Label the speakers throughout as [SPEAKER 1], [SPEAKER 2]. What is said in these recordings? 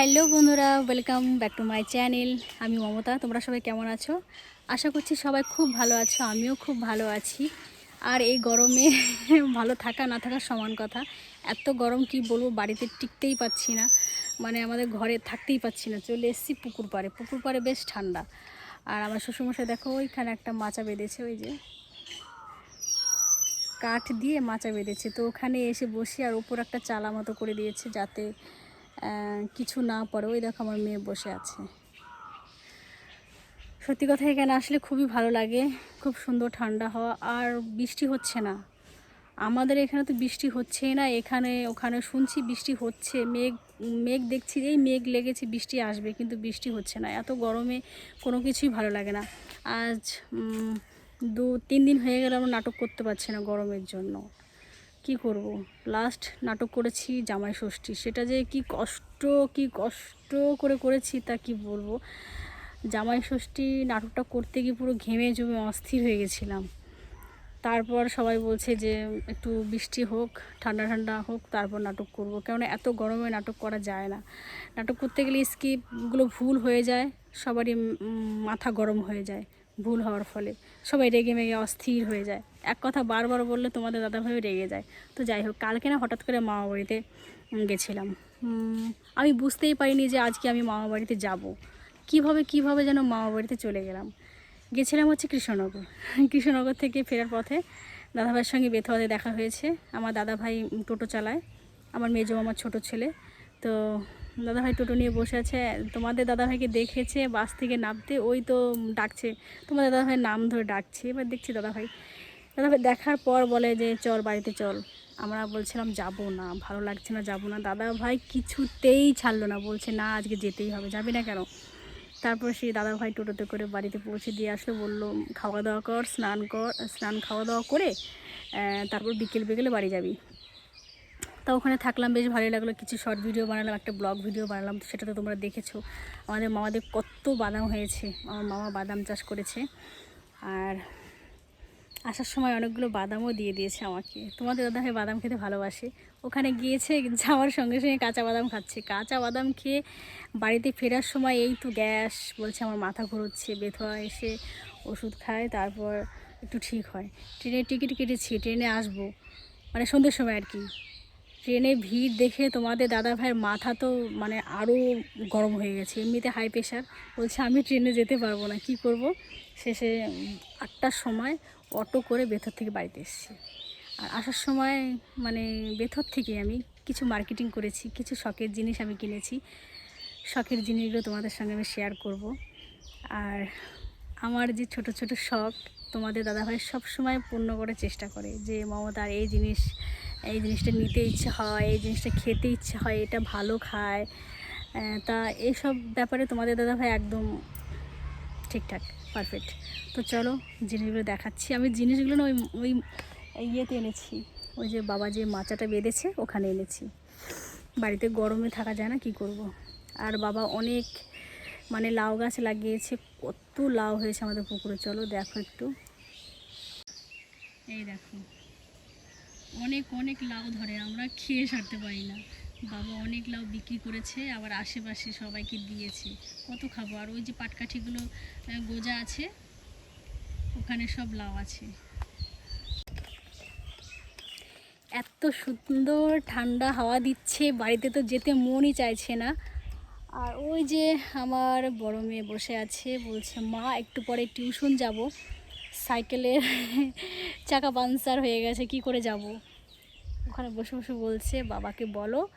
[SPEAKER 1] Hello বন্ধুরা welcome back to my channel আমি মমতা, তোমরা সবাই কেমন আছো? আশা করছি সবাই খুব ভালো আছো, আমিও খুব ভালো আছি। আর এই গরমে ভালো থাকা না থাকা সমান কথা। এত গরম কি বলব, বাড়িতে টিকতেই পাচ্ছি না। মানে আমাদের ঘরে থাকতেই পাচ্ছি না, চলে এসেছি পুকুর পাড়ে। পুকুর পাড়ে বেশ ঠান্ডা। আর আমার শ্বশুরমশাই দেখো, ওইখানে একটা মাচা বেঁধেছে, ওই যে কাঠ দিয়ে মাচা বেঁধেছে। তো ওখানে এসে বসি আর ওপর একটা চালা মতো করে দিয়েছে, যাতে কিছু না পড়ে ওই দেখো আমার মেয়ে বসে আছে। সত্যি কথা এখানে আসলে খুবই ভালো লাগে, খুব সুন্দর ঠান্ডা হওয়া, আর বৃষ্টি হচ্ছে না। আমাদের এখানে তো বৃষ্টি হচ্ছেই না, এখানে, ওখানে শুনছি বৃষ্টি হচ্ছে, মেঘ মেঘ দেখছি, এই মেঘ লেগেছে, বৃষ্টি আসবে, কিন্তু বৃষ্টি হচ্ছে না। এত গরমে কোনো কিছুই ভালো লাগে না। আজ দু, তিন দিন হয়ে গেল আমরা নাটক করতে পারছি না গরমের জন্য। কি করব? লাস্ট নাটক করেছি জামাই ষষ্ঠী। সেটা যে কি কষ্ট কি কষ্ট করে করেছি তা কি বলব? জামাই ষষ্ঠী নাটকটা করতে গিয়ে পুরো ঘেমে জমে অস্থির হয়ে গেছিলাম। তারপর সবাই বলছে যে একটু বৃষ্টি হোক, ঠান্ডা ঠান্ডা হোক, তারপর নাটক করব। কেননা এত গরমে নাটক করা যায় না। নাটক করতে গেলে স্কিপগুলো ভুল হয়ে যায়, সবারই মাথা গরম হয়ে যায়। ভুল হওয়ার ফলে। সবাই রেগে মেগে অস্থির হয়ে যায়। এক কথা বারবার বললে তোমাদের দাদাভাইও রেগে যায়। তো যাই হোক, কালকে না হঠাৎ করে মামা বাড়িতে গেছিলাম। আমি বুঝতেই পারিনি যে আজকে আমি মামা বাড়িতে যাব। কীভাবে কীভাবে যেন মামা বাড়িতে চলে গেলাম। গেছিলাম হচ্ছে কৃষ্ণনগর। কৃষ্ণনগর থেকে ফেরার পথে দাদাভাইয়ের সঙ্গে বেথুয়াতে দেখা হয়েছে। আমার দাদাভাই টোটো চালায়। আমার মেজো আমার ছোট ছেলে। তো দাদাভাই টোটো নিয়ে বসে আছে। তোমাদের দাদাভাইকে দেখেছে, বাস থেকে নামতে, ওই তো ডাকছে। তোমাদের দাদাভাইয়ের নাম ধরে ডাকছে। এবার দেখছি দাদাভাই। দাদাভাই দেখার পর বলে যে, চল বাড়িতে চল। আমরা বলছিলাম, যাব না, ভালো লাগছে না, যাব না। দাদা ভাই কিছুতেই ছাড়লো না। বলছে, না, আজকে যেতেই হবে, যাবি না কেন? তারপর সেই দাদা ভাই টোটোতে করে বাড়িতে পৌঁছে দিয়ে আসলো, বলল, খাওয়া দাওয়া কর, স্নান কর, স্নান খাওয়া দাওয়া করে তারপর বিকেল বিকেলে বাড়ি যাবি। তা ওখানে থাকলাম, বেশ ভালোই লাগল। কিছু শর্ট ভিডিও বানালাম, একটা ব্লগ ভিডিও বানালাম সেটা তো তোমরা দেখেছ। আমাদের মামাদের কত বাদাম হয়েছে। আমার মামা বাদাম চাষ করেছে। আর আসার সময় অনেকগুলো বাদামও দিয়ে দিয়েছে আমাকে। তোমাদের দাদা ভাই বাদাম খেতে ভালোবাসে। ওখানে গিয়েছে যাওয়ার সঙ্গে সঙ্গে কাঁচা বাদাম খাচ্ছে। কাঁচা বাদাম খেয়ে বাড়িতে ফেরার সময় এই তো গ্যাস, বলছে আমার মাথা ঘুরোচ্ছে বেথোয়া এসে ওষুধ খায়, তারপর একটু ঠিক হয়। ট্রেনের টিকিট কেটেছি, ট্রেনে আসব। মানে সন্ধ্যের সময় আর কি। ট্রেনে ভিড় দেখে তোমাদের দাদা ভাইয়ের মাথা তো মানে আরও গরম হয়ে গেছে, এমনিতে হাই প্রেশার বলছে, আমি ট্রেনে যেতে পারব না, কি করব? শেষে আটটার সময় অটো করে বেথর থেকে বাড়িতে এসেছি। আর আসার সময় মানে বেথর থেকে আমি কিছু মার্কেটিং করেছি, কিছু শখের জিনিস আমি কিনেছি। শখের জিনিসগুলো তোমাদের সঙ্গে আমি শেয়ার করব। আর আমার যে ছোট ছোট শখ তোমাদের দাদাভাই সব সময় পূর্ণ করার চেষ্টা করে যে, মমতার এই জিনিস এই জিনিসটা নিতে ইচ্ছে হয়, এই জিনিসটা খেতে ইচ্ছে হয়, এটা ভালো খায়। তা এইসব ব্যাপারে তোমাদের দাদাভাই একদম ঠিকঠাক পারফেক্ট তো চলো জিনিসগুলো দেখাচ্ছি। আমি জিনিসগুলো না ওই ওই ইয়েতে এনেছি। ওই যে বাবা যে মাচাটা বেঁধেছে, ওখানে এনেছি। বাড়িতে গরমে থাকা যায় না, কি করব। আর বাবা অনেক মানে লাউ গাছ লাগিয়েছে, কত লাউ হয়েছে আমাদের পুকুরে। চলো দেখো একটু। এই দেখো। অনেক অনেক লাউ ধরে, আমরা খেয়ে সারতে পারি না। বাবা অনেক লাউ বিক্রি করেছে, আবার আশেপাশে সবাইকে দিয়েছে। কত খাব? আর ওই যে পাটকাঠিগুলো গোজা আছে, ওখানে সব লাউ আছে। এত সুন্দর ঠান্ডা হাওয়া দিচ্ছে, বাড়িতে তো যেতে মনই চাইছে না। আর ওই যে আমার বড় মেয়ে বসে আছে, বলছে, মা, একটু পরে টিউশন যাব। সাইকেলের চাকা পাঞ্চার হয়ে গেছে, কি করে যাব? ওখানে বসে বসে বলছে, বাবাকে বলো,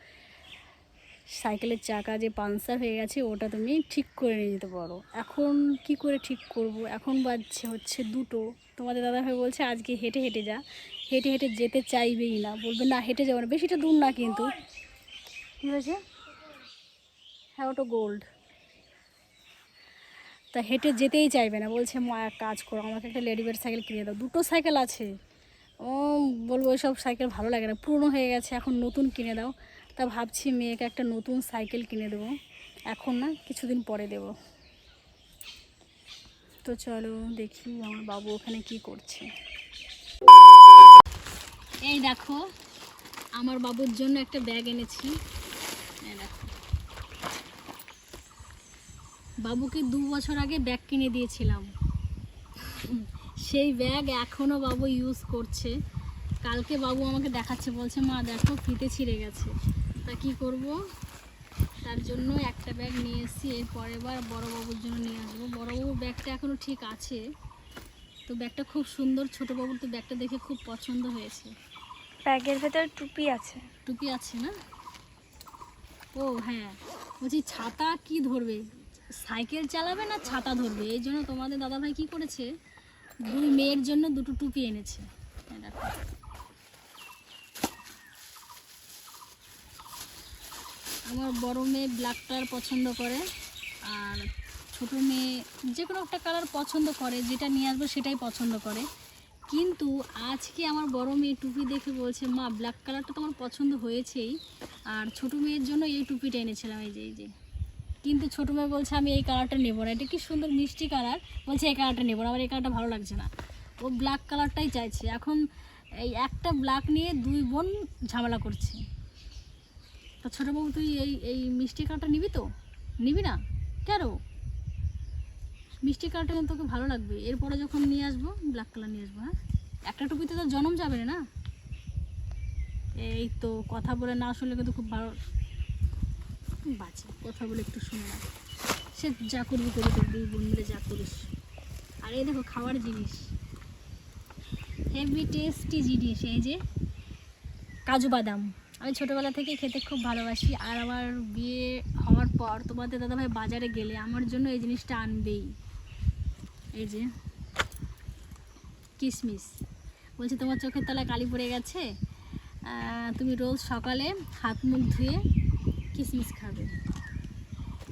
[SPEAKER 1] সাইকেলের চাকা যে পাঞ্চার হয়ে গেছে, ওটা তুমি ঠিক করে নিয়ে যেতে পারো। এখন কি করে ঠিক করব? এখন বাজছে হচ্ছে দুটো। তোমাদের দাদাভাই বলছে, আজকে হেঁটে হেঁটে যা। হেঁটে হেঁটে যেতে চাইবেই না। বলবে, না, হেঁটে যাব না। বেশিটা দূর না কিন্তু। কী হয়েছে? হ্যাঁ ওটা গোল্ড তা হেঁটে যেতেই চাইবে না। বলছে, মা, এক কাজ করো, আমাকে একটা লেডিবার্ড সাইকেল কিনে দাও। দুটো সাইকেল আছে। ও বলব ওইসব সাইকেল ভালো লাগে না, পুরনো হয়ে গেছে, এখন নতুন কিনে দাও। তা ভাবছি, মেয়েকে একটা নতুন সাইকেল কিনে দেবো। এখন না, কিছুদিন পরে দেব। তো চলো, দেখি আমার বাবু ওখানে কি করছে। এই দেখো, আমার বাবুর জন্য একটা ব্যাগ এনেছি এই দেখো বাবুকে দু বছর আগে ব্যাগ কিনে দিয়েছিলাম। সেই ব্যাগ এখনও বাবু ইউজ করছে। কালকে বাবু আমাকে দেখাচ্ছে বলছে মা দেখো ফিতে ছিঁড়ে গেছে। তা কি করব? তার জন্য একটা ব্যাগ নিয়ে এসেছি এর পরের বার বড় বাবুর জন্য নিয়ে আসব। বড় বাবুর ব্যাগটা এখনও ঠিক আছে। তো ব্যাগটা খুব সুন্দর ছোট বাবুর তো ব্যাগটা দেখে খুব পছন্দ হয়েছে।
[SPEAKER 2] ব্যাগের ভেতর টুপি আছে।
[SPEAKER 1] টুপি আছে না? ও হ্যাঁ। বলছি ছাতা কি ধরবে? সাইকেল চালাবে না, ছাতা ধরবে। এই জন্য তোমাদের দাদাভাই কি করেছে? দুই মেয়ের জন্য দুটো টুপি এনেছে। আমার বড় মেয়ে ব্ল্যাক কালার পছন্দ করে, আর ছোট মেয়ে যে কোনো একটা কালার পছন্দ করে, যেটা নিয়ে আসব সেটাই পছন্দ করে। কিন্তু আজকে আমার বড় মেয়ে টুপি দেখে বলছে, মা ব্ল্যাক কালারটা তো আমার পছন্দ হয়েছেই। আর ছোট মেয়ের জন্য এই টুপিটা এনেছিলাম, এই যে এই যে। কিন্তু ছোট মেয়ে বলছে, আমি এই কালারটা নেব না। এটা কি সুন্দর মিষ্টি কালার বলছে, এই কালারটা নেব না। আমার এই কালারটা ভালো লাগছে না। ও ব্ল্যাক কালারটাই চাইছে। এখন এই একটা ব্ল্যাক নিয়ে দুই বোন ঝামেলা করছে। তো তা ছোটোবাবু তুই এই এই মিষ্টি কালারটা নিবি তো? নিবি না? কেন? মিষ্টি কালারটা কিন্তু তোকে ভালো লাগবে। এরপরে যখন নিয়ে আসব ব্ল্যাক কালার নিয়ে আসব হ্যাঁ? একটা টুপিতে তো জনম যাবে না? এই তো কথা বলে না শুনলে কিন্তু খুব ভালো বাজে কথা বলে একটু শুনে। না সে যা করবি করি করবি বোন মিলে যা করিস। আর এই দেখো খাওয়ার জিনিস। হেভি টেস্টি জিনিস, এই যে কাজু বাদাম। আমি ছোটোবেলা থেকে খেতে খুব ভালোবাসি, আর আমার বিয়ে হওয়ার পর তোমাদের দাদাভাই বাজারে গেলে আমার জন্য এই জিনিসটা আনবেই। এই যে কিশমিশ বলছি, তোমার চোখের তলায় কালি পড়ে গেছে। তুমি রোজ সকালে হাত মুখ ধুয়ে কিশমিশ খাবে।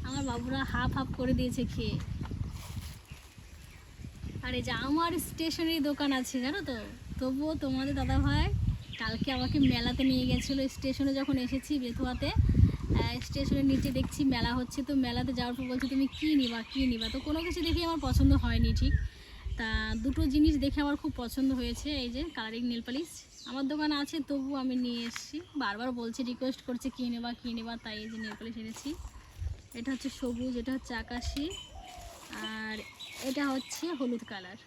[SPEAKER 1] আমার বাবুরা হাফ হাফ করে দিয়েছে খেয়ে। আর এই যে আমার স্টেশনারি দোকান আছে জানো তো? তবুও তোমাদের দাদা ভাই কালকে আমাকে মেলাতে নিয়ে গেছিল। স্টেশনে যখন এসেছি বেথুয়াতে আহ, স্টেশনের নিচে দেখছি মেলা হচ্ছে। তো মেলাতে যাওয়ার পর বলছে তুমি কী নিবা? কী নিবা? তো কোনো কিছু দেখে আমার পছন্দ হয়নি ঠিক? তা দুটো জিনিস দেখে আমার খুব পছন্দ হয়েছে, এই যে কালারিং নেল পালিশ। আমার দোকানে আছে তবু আমি নিয়ে এসেছি। বারবার বলছে রিকোয়েস্ট করছে, কী নেবা কী নেবা? তাই এই যে নেল পালিশ এনেছি। এটা হচ্ছে সবুজ, এটা হচ্ছে আকাশি, আর এটা হচ্ছে হলুদ কালার।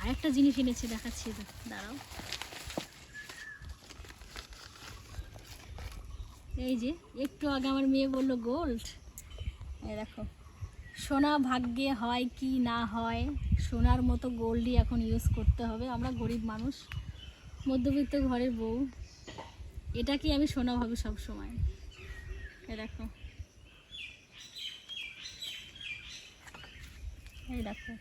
[SPEAKER 1] আরেকটা জিনিস এনেছি, দেখাচ্ছি দাঁড়াও। এই যে, একটু আগে আমার মেয়ে বলল, গোল্ড? এই দেখো। সোনা ভাগ্যে হয় কি না হয়, সোনার মতো গোল্ডই এখন ইউজ করতে হবে। আমরা গরিব মানুষ, মধ্যবিত্ত ঘরের বউ। এটাকেই আমি সোনা ভাবি সব সময়? এই দেখো। এই দেখো।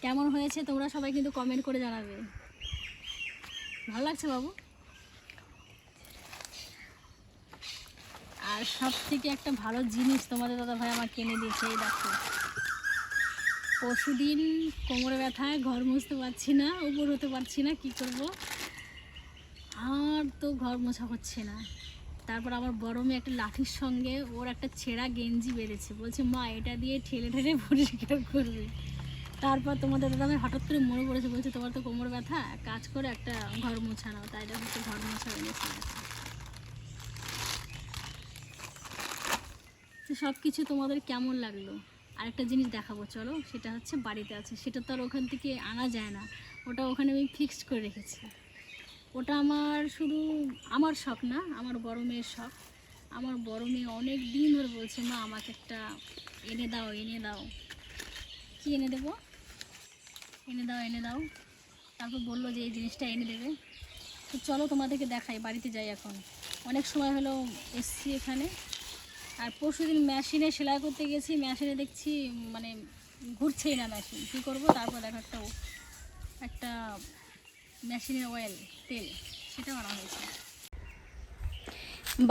[SPEAKER 1] কেমন হয়েছে তোমরা সবাই কিন্তু কমেন্ট করে জানাবে। ভালো লাগছে বাবু? আর সব থেকে একটা ভালো জিনিস তোমাদের দাদা ভাই আমার কিনে দিয়েছে, এই দেখো। পরশুদিন কোমরে ব্যথায় ঘর মুছতে পারছি না, উপর হতে পারছি না, কি করব? আর তো ঘর মোছা হচ্ছে না। তারপর আমার বড় মেয়ে একটা লাঠির সঙ্গে ওর একটা ছেঁড়া গেঞ্জি বেড়েছে বলছে, মা, এটা দিয়ে ঠেলে ঠেলে পরিষ্কার করবে। তারপর তোমাদের দাদা ভাই হঠাৎ করে মনে পড়েছে, বলছে, তোমার তো কোমর ব্যথা, কাজ করে একটা ঘর মোছা নাও। তাই দেখো ঘর মোছা এনেছে। তো সব কিছু তোমাদের কেমন লাগল? আরেকটা জিনিস দেখাবো, চলো। সেটা হচ্ছে বাড়িতে আছে। সেটা তো আর ওখান থেকে আনা যায় না। ওটা ওখানে আমি ফিক্সড করে রেখেছি। ওটা আমার শুধু আমার শখ না, আমার বড় মেয়ের শখ। আমার বড় মেয়ে অনেক দিন ধরে বলছে, মা, আমাকে একটা এনে দাও এনে দাও। কি এনে দেবো? এনে দাও এনে দাও। তারপর বলল যে এই জিনিসটা এনে দেবে। তো চলো তোমাদেরকে দেখাই, বাড়িতে যাই এখন। অনেক সময় হলো এসছি এখানে। আর পরশু দিন মেশিনে সেলাই করতে গেছি মেশিনে দেখছি মানে ঘুরছেই না মেশিন কী করব? তারপর দেখো একটা একটা মেশিনের অয়েল তেল সেটা আনা হয়েছে।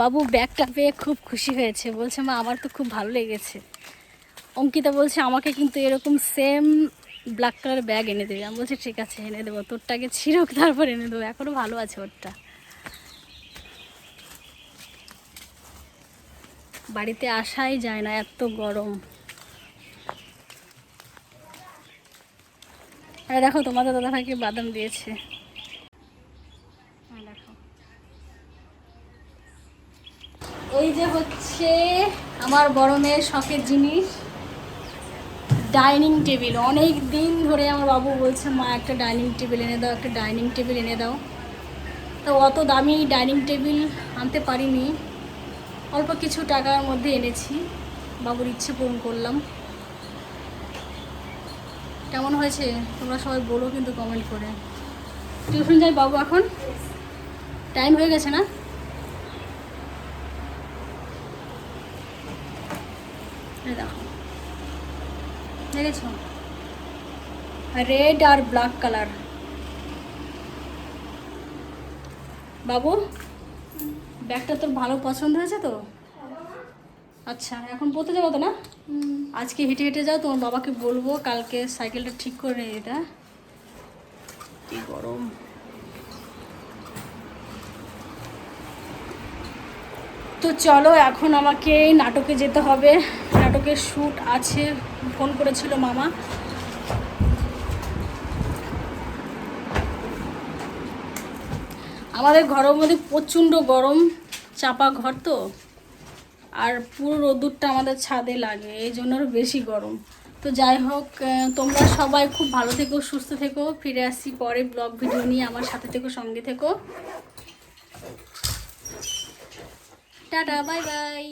[SPEAKER 1] বাবু ব্যাগটা পেয়ে খুব খুশি হয়েছে। বলছে, মা, আমার তো খুব ভালো লেগেছে। অঙ্কিতা বলছে, আমাকে কিন্তু এরকম সেম ব্ল্যাক কালার ব্যাগ এনে দেবে। আমি বলছি, ঠিক আছে, এনে দেবো। তোরটাকে ছিঁড়ুক, তারপর এনে দেবো। এখনও ভালো আছে ওরটা। বাড়িতে আসাই যায় না এত গরম। দেখো তোমাদের দাদা ভাইকে বাদাম দিয়েছে। হ্যাঁ, এই যে হচ্ছে আমার বড় মেয়ের শখের জিনিস ডাইনিং টেবিল। অনেক দিন ধরে আমার বাবু বলছে মা একটা ডাইনিং টেবিল এনে দাও একটা ডাইনিং টেবিল এনে দাও। তো অত দামি ডাইনিং টেবিল আনতে পারিনি। অল্প কিছু টাকার মধ্যে এনেছি। বাবুর ইচ্ছে পূরণ করলাম। কেমন হয়েছে? তোমরা সবাই বলো কিন্তু কমেন্ট করে। টিউশন যাই বাবু এখন? টাইম হয়ে গেছে না? দেখেছ? রেড আর ব্ল্যাক কালার বাবু? ব্যাগটা তোর ভালো পছন্দ হয়েছে তো? আচ্ছা এখন পড়তে যাব তো না? আজকে হেঁটে হেঁটে যাও তোমার বাবাকে বলব কালকে সাইকেলটা ঠিক করে নিয়ে এটা কি গরম। তো চলো এখন আমাকে নাটকে যেতে হবে। নাটকের শ্যুট আছে ফোন করেছিল মামা। আমাদের ঘরের মধ্যে প্রচণ্ড গরম, চাপা ঘর তো। আর পুরো রোদুরটা আমাদের ছাদে লাগে, এই জন্য আরও বেশি গরম। তো যাই হোক তোমরা সবাই খুব ভালো থেকো, সুস্থ থেকো। ফিরে আসছি পরে ব্লগ ভিডিও নিয়ে, আমার সাথে থেকো, সঙ্গে থেকো। Tata, bye bye.